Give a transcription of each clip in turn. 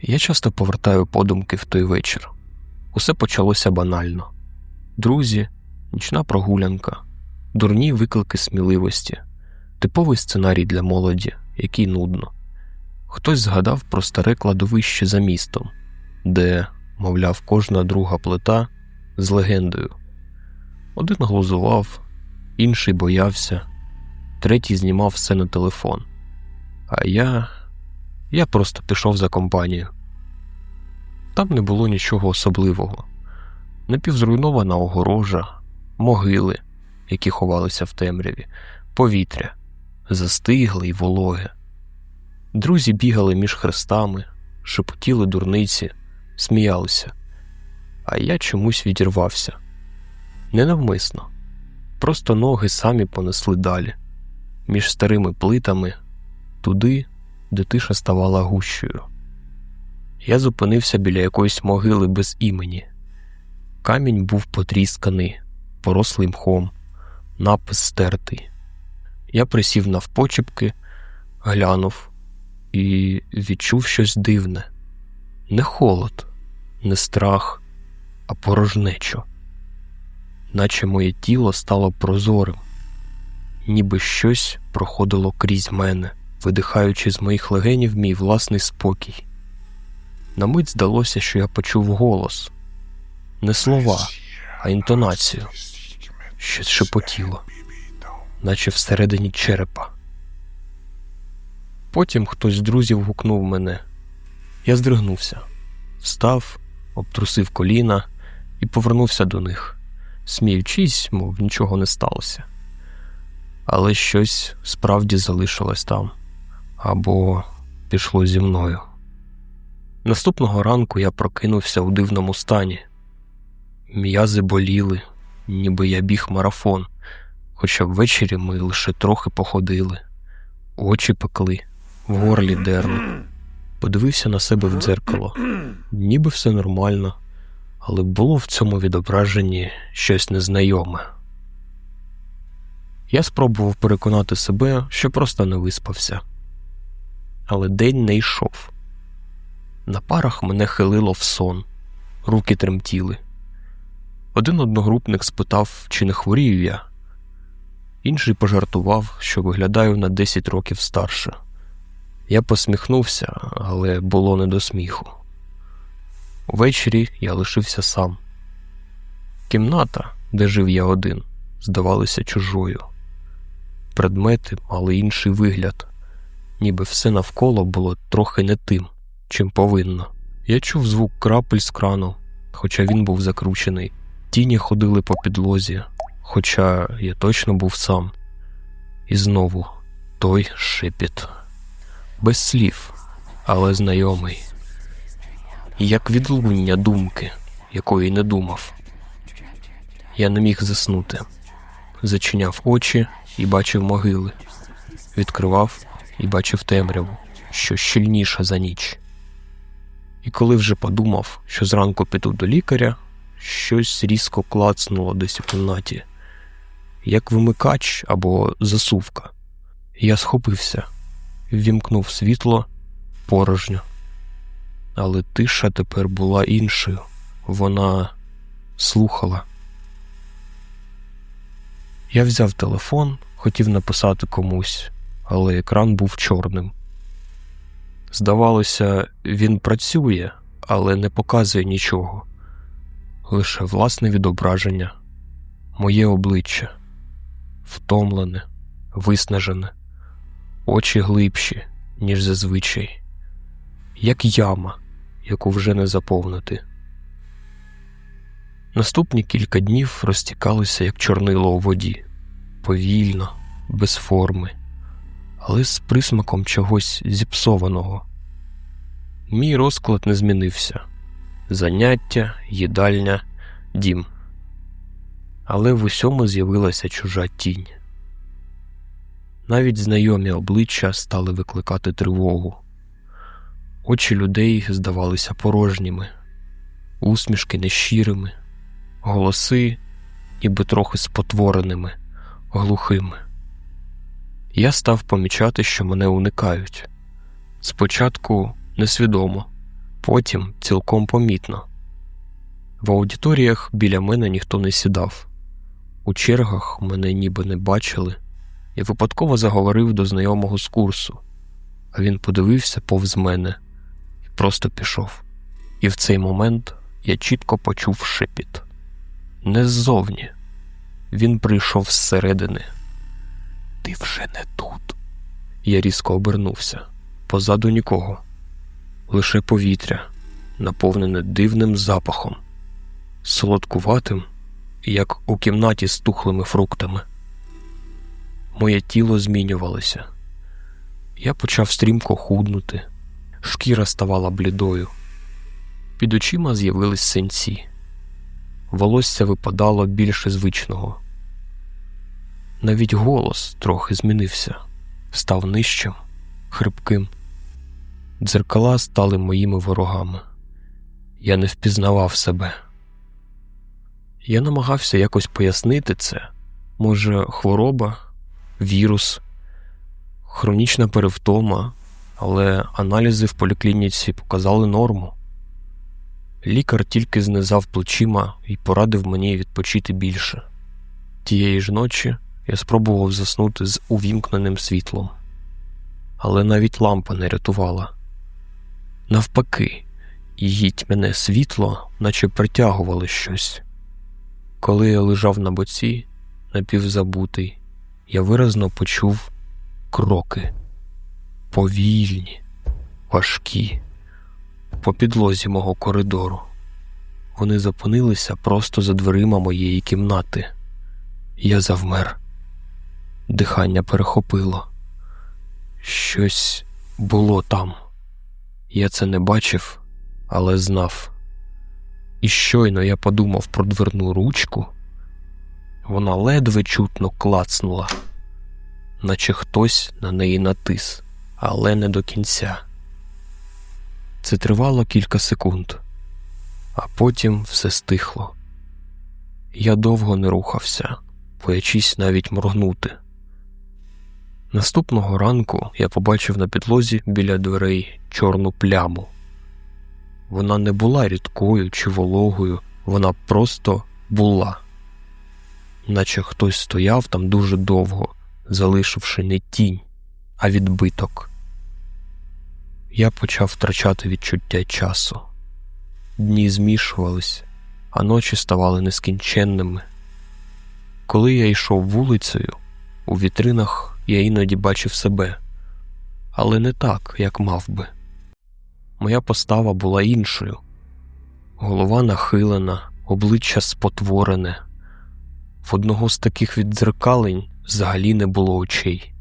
Я часто повертаю подумки в той вечір. Усе почалося банально: друзі, нічна прогулянка, дурні виклики сміливості, типовий сценарій для молоді, який нудно. Хтось згадав про старе кладовище за містом, де, мовляв, кожна друга плита з легендою. Один глузував, інший боявся, третій знімав все на телефон. А я. Я просто пішов за компанію. Там не було нічого особливого, напівзруйнована огорожа, могили, які ховалися в темряві, повітря, застигле й вологе. Друзі бігали між хрестами, шепотіли дурниці, сміялися, а я чомусь відірвався. Ненавмисно, просто ноги самі понесли далі, між старими плитами, туди, де тиша ставала гущою. Я зупинився біля якоїсь могили без імені. Камінь був потрісканий, порослий мхом, напис стертий. Я присів навпочепки, глянув і відчув щось дивне не холод, не страх, а порожнечу, наче моє тіло стало прозорим, ніби щось проходило крізь мене, видихаючи з моїх легенів мій власний спокій. На мить здалося, що я почув голос не слова, а інтонацію, щось шепотіло, наче всередині черепа. Потім хтось з друзів гукнув мене. Я здригнувся, встав, обтрусив коліна і повернувся до них, сміючись, мов нічого не сталося. Але щось справді залишилось там або пішло зі мною. Наступного ранку я прокинувся у дивному стані. М'язи боліли, ніби я біг марафон, хоча ввечері ми лише трохи походили, очі пекли, в горлі дерли. Подивився на себе в дзеркало, ніби все нормально, але було в цьому відображенні щось незнайоме. Я спробував переконати себе, що просто не виспався, але день не йшов. На парах мене хилило в сон, руки тремтіли. Один одногрупник спитав, чи не хворію я, інший пожартував, що виглядаю на 10 років старше. Я посміхнувся, але було не до сміху. Увечері я лишився сам. Кімната, де жив я один, здавалася чужою. Предмети мали інший вигляд, ніби все навколо було трохи не тим чим повинно. Я чув звук крапель з крану, хоча він був закручений. Тіні ходили по підлозі, хоча я точно був сам. І знову той шепіт. Без слів, але знайомий, як відлуння думки, якої не думав. Я не міг заснути. Зачиняв очі і бачив могили, відкривав і бачив темряву, що щільніша за ніч. І коли вже подумав, що зранку піду до лікаря, щось різко клацнуло десь у кімнаті, як вимикач або засувка. Я схопився, ввімкнув світло порожньо. Але тиша тепер була іншою. Вона слухала. Я взяв телефон, хотів написати комусь, але екран був чорним. Здавалося, він працює, але не показує нічого, лише власне відображення, моє обличчя втомлене, виснажене, очі глибші, ніж зазвичай, як яма, яку вже не заповнити. Наступні кілька днів розтікалися, як чорнило у воді, повільно, без форми але з присмаком чогось зіпсованого. Мій розклад не змінився заняття, їдальня, дім. Але в усьому з'явилася чужа тінь. Навіть знайомі обличчя стали викликати тривогу, очі людей здавалися порожніми, усмішки нещирими, голоси ніби трохи спотвореними, глухими. Я став помічати, що мене уникають. Спочатку несвідомо, потім цілком помітно. В аудиторіях біля мене ніхто не сідав, у чергах мене ніби не бачили, я випадково заговорив до знайомого з курсу, а він подивився повз мене і просто пішов. І в цей момент я чітко почув шепіт. Не ззовні. Він прийшов зсередини. Ти вже не тут. Я різко обернувся. Позаду нікого, лише повітря, наповнене дивним запахом, солодкуватим, як у кімнаті з тухлими фруктами. Моє тіло змінювалося. Я почав стрімко худнути, шкіра ставала блідою. Під очима з'явились синці, волосся випадало більше звичного. Навіть голос трохи змінився, став нижчим, хрипким. Дзеркала стали моїми ворогами. Я не впізнавав себе. Я намагався якось пояснити це. Може, хвороба, вірус, хронічна перевтома, але аналізи в поліклініці показали норму. Лікар тільки знизав плечима і порадив мені відпочити більше. Тієї ж ночі я спробував заснути з увімкненим світлом, але навіть лампа не рятувала. Навпаки, її тьмяне світло, наче притягувало щось. Коли я лежав на боці, напівзабутий, я виразно почув кроки повільні, важкі, по підлозі мого коридору. Вони зупинилися просто за дверима моєї кімнати. Я завмер, дихання перехопило. Щось було там. Я це не бачив, але знав. І щойно я подумав про дверну ручку, вона ледве чутно клацнула, наче хтось на неї натис, але не до кінця. Це тривало кілька секунд, а потім все стихло. Я довго не рухався, боячись навіть моргнути. Наступного ранку я побачив на підлозі біля дверей чорну пляму. Вона не була рідкою чи вологою, вона просто була, наче хтось стояв там дуже довго, залишивши не тінь, а відбиток. Я почав втрачати відчуття часу. Дні змішувались, а ночі ставали нескінченними. Коли я йшов вулицею, у вітринах я іноді бачив себе, але не так, як мав би. Моя постава була іншою голова нахилена, обличчя спотворене. В одного з таких віддзеркалень взагалі не було очей.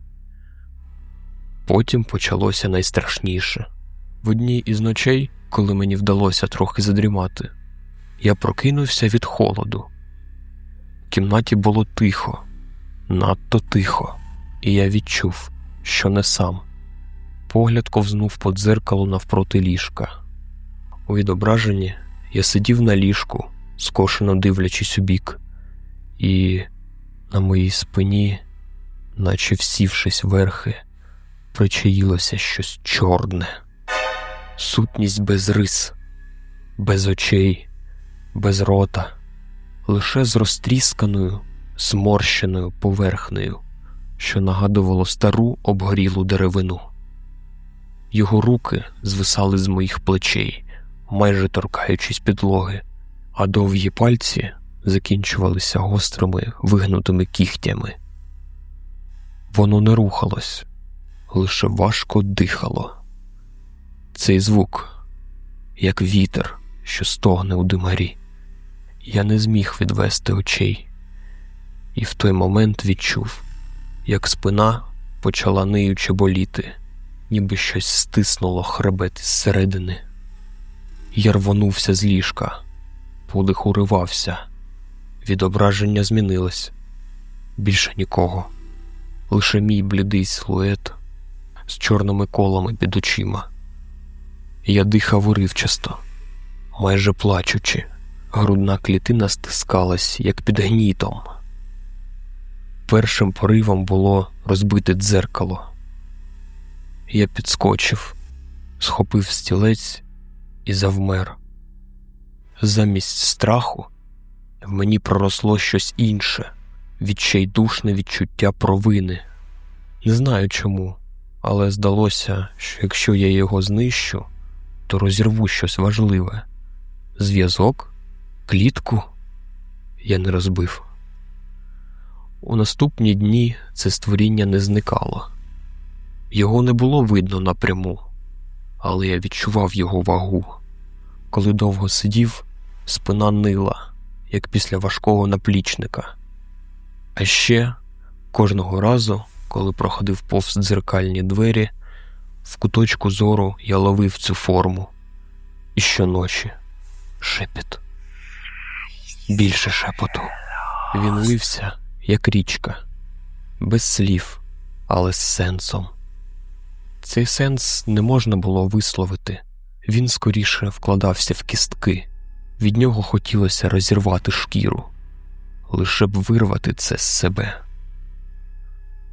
Потім почалося найстрашніше. В одній із ночей, коли мені вдалося трохи задрімати, я прокинувся від холоду. В кімнаті було тихо, надто тихо, і я відчув, що не сам. Погляд ковзнув по дзеркалу навпроти ліжка. У відображенні я сидів на ліжку, скошено дивлячись у бік, і на моїй спині, наче всівшись верхи, причаїлося щось чорне, сутність без рис, без очей, без рота, лише з розтрісканою, зморщеною поверхнею, що нагадувало стару обгорілу деревину. Його руки звисали з моїх плечей, майже торкаючись підлоги, а довгі пальці закінчувалися гострими вигнутими кігтями. Воно не рухалось, лише важко дихало. Цей звук, як вітер, що стогне у димарі. Я не зміг відвести очей, і в той момент відчув, як спина почала ниючи боліти ніби щось стиснуло хребет зсередини. Я рвонувся з ліжка, подих уривався, відображення змінилось. Більше нікого, лише мій блідий силует з чорними колами під очима. Я дихав уривчасто, майже плачучи, грудна клітина стискалась, як під гнітом. Першим поривом було розбити дзеркало. Я підскочив, схопив стілець і завмер. Замість страху в мені проросло щось інше, відчайдушне відчуття провини. Не знаю чому, але здалося, що якщо я його знищу, то розірву щось важливе. Зв'язок, клітку я не розбив. У наступні дні це створіння не зникало. Його не було видно напряму, але я відчував його вагу. Коли довго сидів, спина нила, як після важкого наплічника. А ще кожного разу, коли проходив повз дзеркальні двері, в куточку зору я ловив цю форму. І щоночі шепіт. Більше шепоту. Він лився, як річка, без слів, але з сенсом. Цей сенс не можна було висловити, він скоріше вкладався в кістки, від нього хотілося розірвати шкіру, лише б вирвати це з себе.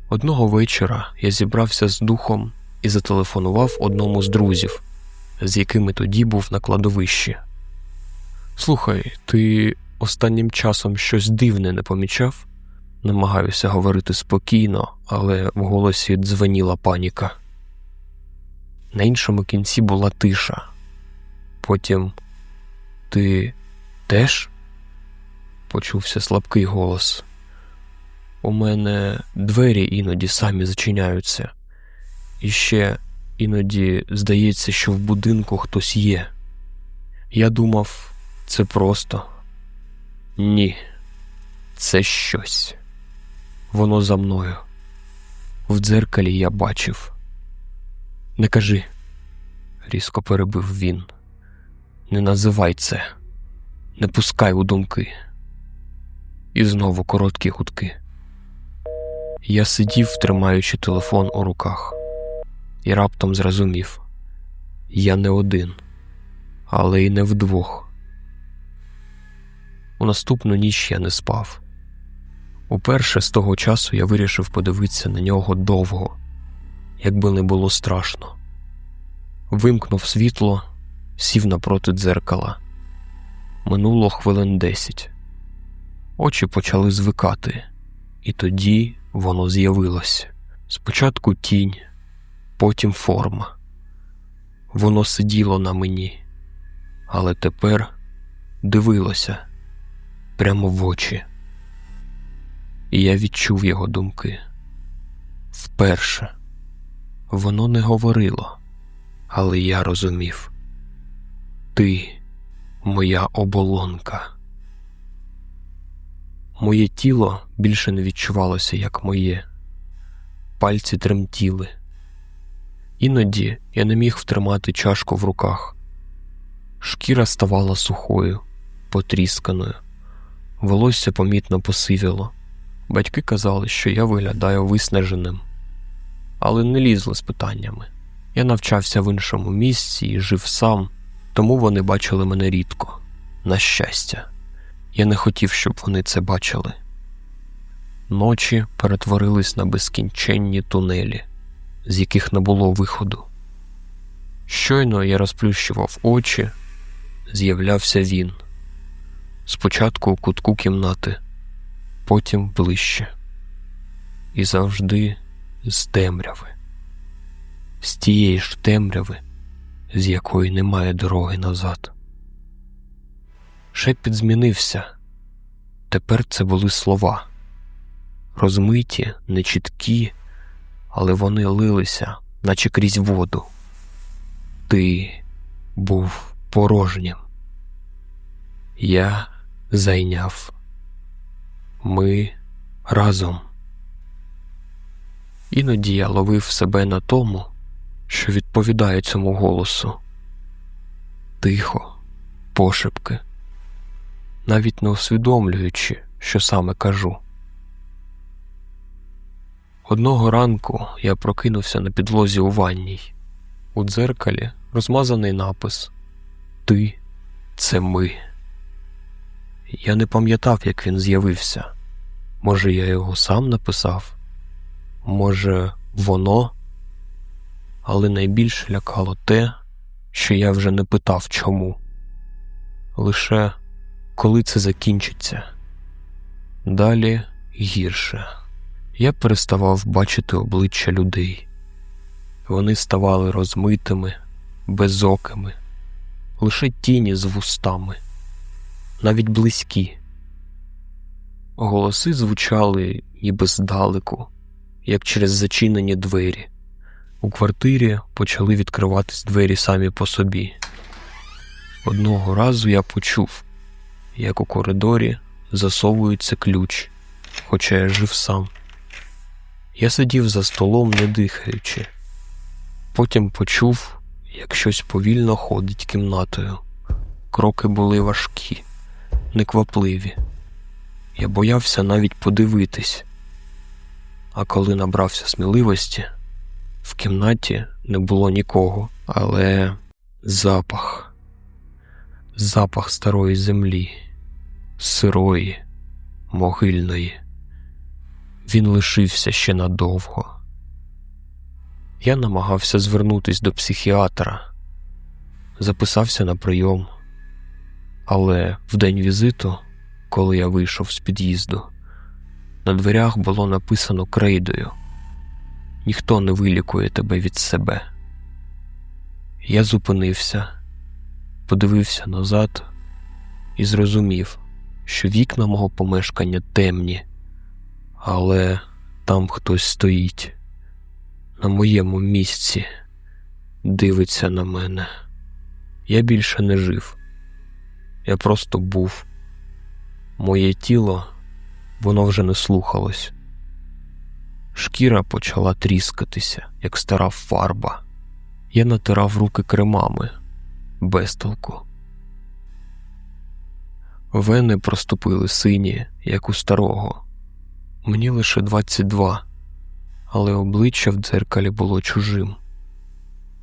Одного вечора я зібрався з духом і зателефонував одному з друзів, з якими тоді був на кладовищі. Слухай, ти останнім часом щось дивне не помічав? Намагаюся говорити спокійно, але в голосі дзвеніла паніка. На іншому кінці була тиша. Потім ти теж? почувся слабкий голос. У мене двері іноді самі зачиняються, і ще іноді здається, що в будинку хтось є. Я думав, це просто ні, це щось. Воно за мною. В дзеркалі я бачив. Не кажи, різко перебив він. Не називай це, не пускай у думки. І знову короткі гудки. Я сидів, тримаючи телефон у руках, і раптом зрозумів я не один, але й не вдвох. У наступну ніч я не спав. Уперше з того часу я вирішив подивитися на нього довго, якби не було страшно. Вимкнув світло, сів напроти дзеркала. Минуло хвилин десять. Очі почали звикати, і тоді воно з'явилось. Спочатку тінь, потім форма. Воно сиділо на мені, але тепер дивилося прямо в очі. І я відчув його думки. Вперше воно не говорило, але я розумів ти моя оболонка. Моє тіло більше не відчувалося, як моє, пальці тремтіли. Іноді я не міг втримати чашку в руках. Шкіра ставала сухою, потрісканою, волосся помітно посивіло. Батьки казали, що я виглядаю виснаженим, але не лізли з питаннями. Я навчався в іншому місці і жив сам, тому вони бачили мене рідко. На щастя, я не хотів, щоб вони це бачили. Ночі перетворились на безкінченні тунелі, з яких не було виходу. Щойно я розплющував очі, з'являвся він. Спочатку у кутку кімнати, потім ближче. І завжди з темряви, з тієї ж темряви, з якої немає дороги назад. Шепіт змінився. Тепер це були слова, розмиті, нечіткі, але вони лилися, наче крізь воду. Ти був порожнім. Я зайняв. Ми разом. Іноді я ловив себе на тому, що відповідає цьому голосу. Тихо, пошепки, навіть не усвідомлюючи, що саме кажу. Одного ранку я прокинувся на підлозі у ванній. У дзеркалі розмазаний напис Ти це ми. Я не пам'ятав, як він з'явився. Може, я його сам написав, може, воно. Але найбільше лякало те, що я вже не питав чому. Лише коли це закінчиться. Далі гірше. Я переставав бачити обличчя людей. Вони ставали розмитими, безокими, лише тіні з вустами, навіть близькі. Голоси звучали ніби здалеку, як через зачинені двері. У квартирі почали відкриватись двері самі по собі. Одного разу я почув, як у коридорі засовується ключ, хоча я жив сам. Я сидів за столом, не дихаючи. Потім почув, як щось повільно ходить кімнатою. Кроки були важкі, неквапливі. Я боявся навіть подивитись. А коли набрався сміливості, в кімнаті не було нікого, але запах, запах старої землі, сирої, могильної. Він лишився ще надовго. Я намагався звернутись до психіатра, записався на прийом, але в день візиту, коли я вийшов з під'їзду, на дверях було написано крейдою ніхто не вилікує тебе від себе. Я зупинився, подивився назад і зрозумів, що вікна мого помешкання темні, але там хтось стоїть на моєму місці, дивиться на мене. Я більше не жив, я просто був. Моє тіло, воно вже не слухалось. Шкіра почала тріскатися, як стара фарба. Я натирав руки кремами без толку. Вени проступили сині, як у старого. Мені лише 22, але обличчя в дзеркалі було чужим.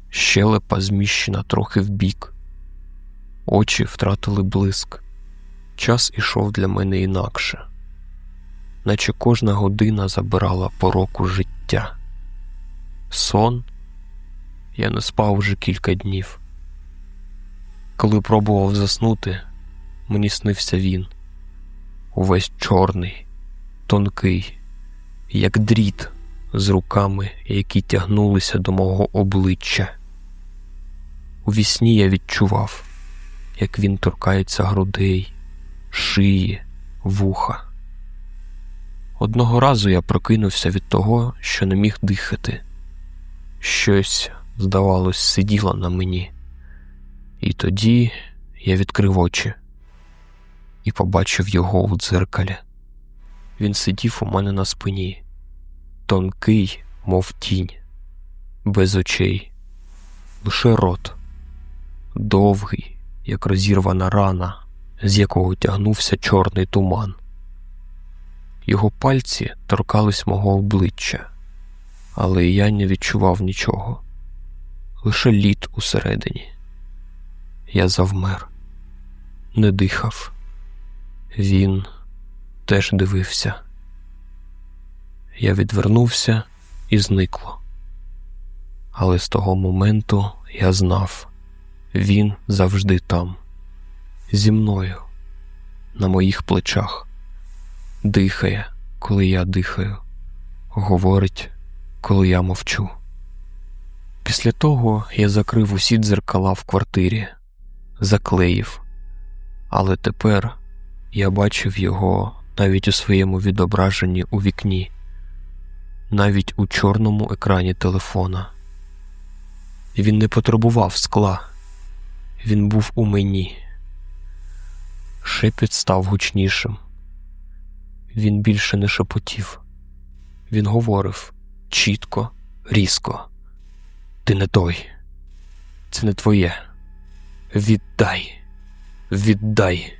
Щелепа зміщена трохи вбік, очі втратили блиск. Час ішов для мене інакше наче кожна година забирала пороку життя. Сон я не спав вже кілька днів. Коли пробував заснути, мені снився він, увесь чорний, тонкий, як дріт з руками, які тягнулися до мого обличчя. У вісні я відчував, як він торкається грудей, шиї, вуха. Одного разу я прокинувся від того, що не міг дихати. Щось, здавалось, сиділо на мені. І тоді я відкрив очі і побачив його у дзеркалі. Він сидів у мене на спині, тонкий, мов тінь, без очей, лише рот, довгий, як розірвана рана, з якого тягнувся чорний туман. Його пальці торкались мого обличчя, але я не відчував нічого, лише лід усередині. Я завмер, не дихав. Він теж дивився. Я відвернувся і зникло. Але з того моменту я знав, він завжди там, зі мною, на моїх плечах дихає, коли я дихаю, говорить, коли я мовчу. Після того я закрив усі дзеркала в квартирі, заклеїв, але тепер я бачив його навіть у своєму відображенні у вікні, навіть у чорному екрані телефона. Він не потребував скла, він був у мені. Шепіт став гучнішим. Він більше не шепотів. Він говорив чітко, різко. Ти не той, це не твоє. Віддай, віддай.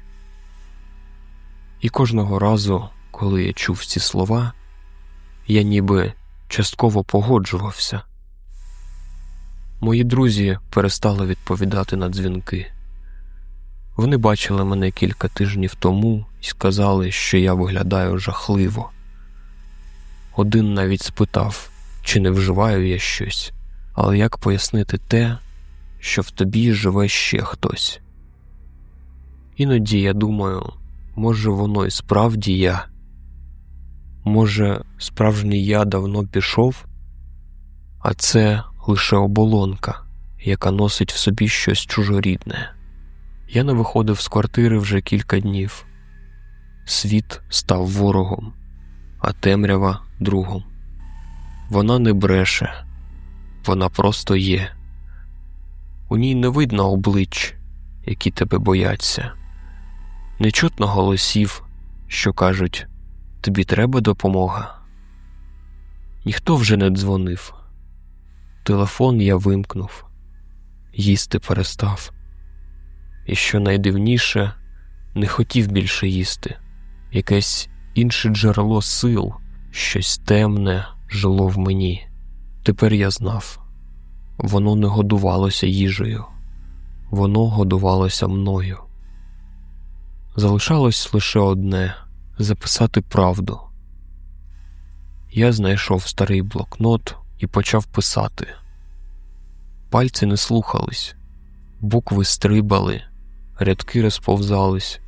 І кожного разу, коли я чув ці слова, я ніби частково погоджувався. Мої друзі перестали відповідати на дзвінки. Вони бачили мене кілька тижнів тому і сказали, що я виглядаю жахливо. Один навіть спитав, чи не вживаю я щось, але як пояснити те, що в тобі живе ще хтось. Іноді я думаю, може, воно і справді я, може, справжній я давно пішов, а це лише оболонка, яка носить в собі щось чужорідне. Я не виходив з квартири вже кілька днів. Світ став ворогом, а темрява другом. Вона не бреше, вона просто є. У ній не видно облич, які тебе бояться, не чутно голосів, що кажуть тобі треба допомога. Ніхто вже не дзвонив. Телефон я вимкнув, їсти перестав. І що найдивніше, не хотів більше їсти, якесь інше джерело сил, щось темне жило в мені. Тепер я знав воно не годувалося їжею, воно годувалося мною. Залишалось лише одне записати правду. Я знайшов старий блокнот і почав писати. Пальці не слухались, букви стрибали, рядки розповзались,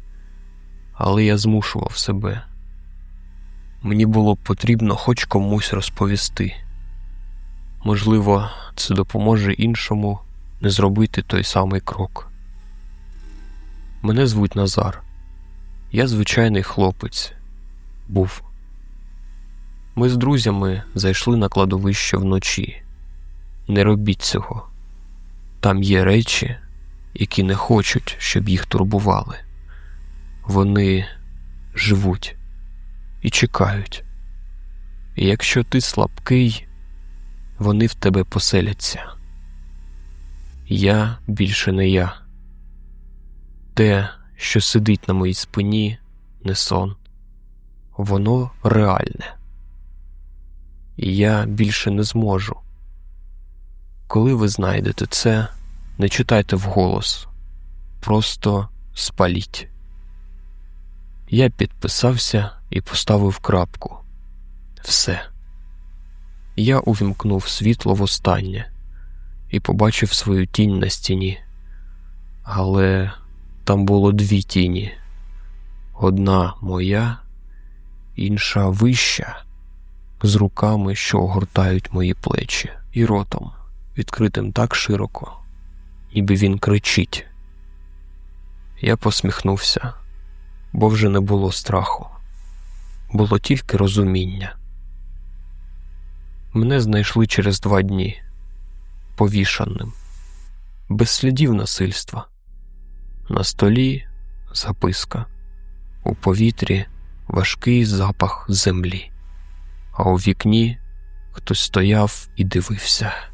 але я змушував себе. Мені було потрібно хоч комусь розповісти. Можливо, це допоможе іншому не зробити той самий крок. Мене звуть Назар. Я звичайний хлопець був. Ми з друзями зайшли на кладовище вночі. Не робіть цього. Там є речі, які не хочуть, щоб їх турбували. Вони живуть і чекають. І якщо ти слабкий, вони в тебе поселяться. Я більше не я. Те, що сидить на моїй спині, не сон, воно реальне. І я більше не зможу. Коли ви знайдете це, не читайте вголос, просто спаліть. Я підписався і поставив крапку. Все. Я увімкнув світло востаннє і побачив свою тінь на стіні. Але там було дві тіні: одна моя, інша вища, з руками, що огортають мої плечі, і ротом, відкритим так широко, ніби він кричить. Я посміхнувся, бо вже не було страху, було тільки розуміння. Мене знайшли через два дні повішаним, без слідів насильства. На столі записка, у повітрі важкий запах землі, а у вікні хтось стояв і дивився.